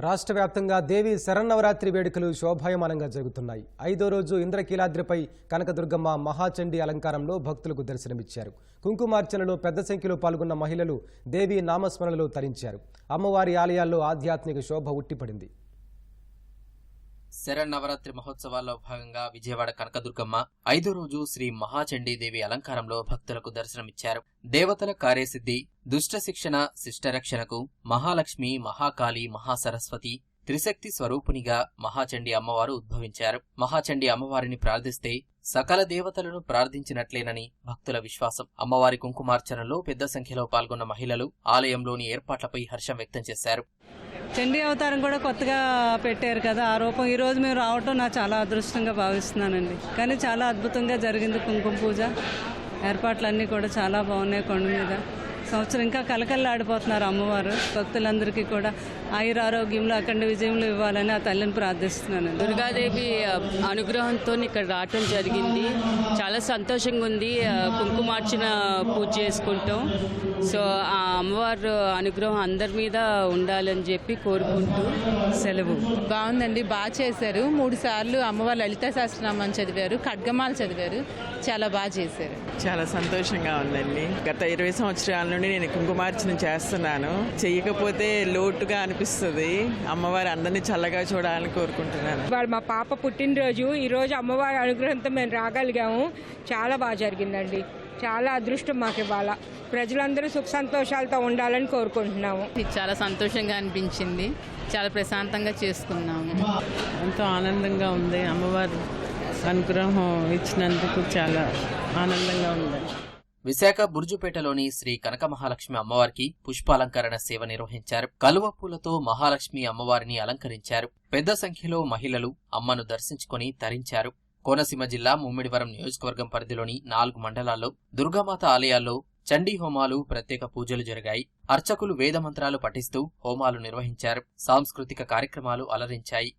రాష్ట్ర వ్యాప్తంగా దేవి శరన్నవరాత్రి వేడుకలు శోభాయమానంగా జరుగుతున్నాయి. ఐదో రోజు ఇంద్రకీలాద్రిపై కనకదుర్గమ్మ మహాచండీ అలంకారంలో భక్తులకు దర్శనమిచ్చారు. కుంకుమార్చనలో పెద్ద సంఖ్యలో పాల్గొన్న మహిళలు దేవి నామస్మరణలో తరించారు. అమ్మవారి ఆలయాల్లో ఆధ్యాత్మిక శోభ ఉట్టిపడింది. శరన్నవరాత్రి మహోత్సవాల్లో భాగంగా విజయవాడ కనకదుర్గమ్మ ఐదో రోజు శ్రీ మహాచండీదేవి అలంకారంలో భక్తులకు దర్శనమిచ్చారు. దేవతల కార్యసిద్ధి దుష్ట శిక్షణ శిష్టరక్షణకు మహాలక్ష్మి మహాకాళి మహాసరస్వతి త్రిశక్తి స్వరూపునిగా మహాచండి అమ్మవారు ఉద్భవించారు. మహాచండి అమ్మవారిని ప్రార్థిస్తే సకల దేవతలను ప్రార్థించినట్లేనని భక్తుల విశ్వాసం. అమ్మవారి కుంకుమార్చనలో పెద్ద సంఖ్యలో పాల్గొన్న మహిళలు ఆలయంలోని ఏర్పాట్లపై హర్షం వ్యక్తం చేశారు. చండీ అవతారం కూడా కొత్తగా పెట్టారు కదా. ఆ రూపం ఈ రోజు మేము రావటం నాకు చాలా అదృష్టంగా భావిస్తున్నానండి. కానీ చాలా అద్భుతంగా జరిగింది కుంకుమ పూజ. ఏర్పాట్లన్నీ కూడా చాలా బాగున్నాయి కొండ మీద. సంవత్సరం ఇంకా కలకల్లాడిపోతున్నారు అమ్మవారు. భక్తులందరికీ కూడా ఆయుర ఆరోగ్యంలో అఖండ విజయంలో ఇవ్వాలని ఆ తల్లిని ప్రార్థిస్తున్నాను దుర్గాదేవి అనుగ్రహంతో ఇక్కడ రావటం జరిగింది. చాలా సంతోషంగా ఉంది. ఆ, కుంకుమార్చన పూజ చేసుకుంటాం. సో ఆ అమ్మవారు అనుగ్రహం అందరి మీద ఉండాలని చెప్పి కోరుకుంటూ సెలవు. బాగుందండి బాగా చేశారు. మూడు సార్లు అమ్మవారు లలిత సహస్రనామం చదివారు ఖడ్గమాలు చదివారు. చాలా బాగా చేశారు. చాలా సంతోషంగా ఉందండి. గత ఇరవై సంవత్సరాల నుండి నేను కుంకుమార్చన చేస్తున్నాను. చెయ్యకపోతే లోటుగా అనిపిస్తుంది. అమ్మవారి అందరినీ చల్లగా చూడాలని కోరుకుంటున్నాను. ఇవాళ మా పాప పుట్టినరోజు ఈరోజు అమ్మవారి అనుగ్రహంతో మేము రాగలిగాము. చాలా బాగా జరిగిందండి. చాలా అదృష్టం మాకు ఇవాళ. ప్రజలందరూ సుఖ సంతోషాలతో ఉండాలని కోరుకుంటున్నాము. ఇది చాలా సంతోషంగా అనిపించింది. చాలా ప్రశాంతంగా చేసుకున్నాము. ఎంతో ఆనందంగా ఉంది. అమ్మవారి అనుగ్రహం ఇచ్చినందుకు చాలా ఆనందంగా ఉంది. విశాఖ బుర్జుపేటలోని శ్రీ కనక మహాలక్ష్మి అమ్మవారికి పుష్పాలంకరణ సేవ నిర్వహించారు. కలువ పూలతో మహాలక్ష్మి అమ్మవారిని అలంకరించారు. పెద్ద సంఖ్యలో మహిళలు అమ్మను దర్శించుకొని తరించారు. కోనసీమ జిల్లా ముమ్మిడివరం నియోజకవర్గం పరిధిలోని నాలుగు మండలాల్లో దుర్గామాత ఆలయాల్లో చండీ హోమాలు ప్రత్యేక పూజలు జరిగాయి. అర్చకులు వేదమంత్రాలు పఠిస్తూ హోమాలు నిర్వహించారు. సాంస్కృతిక కార్యక్రమాలు అలరించాయి.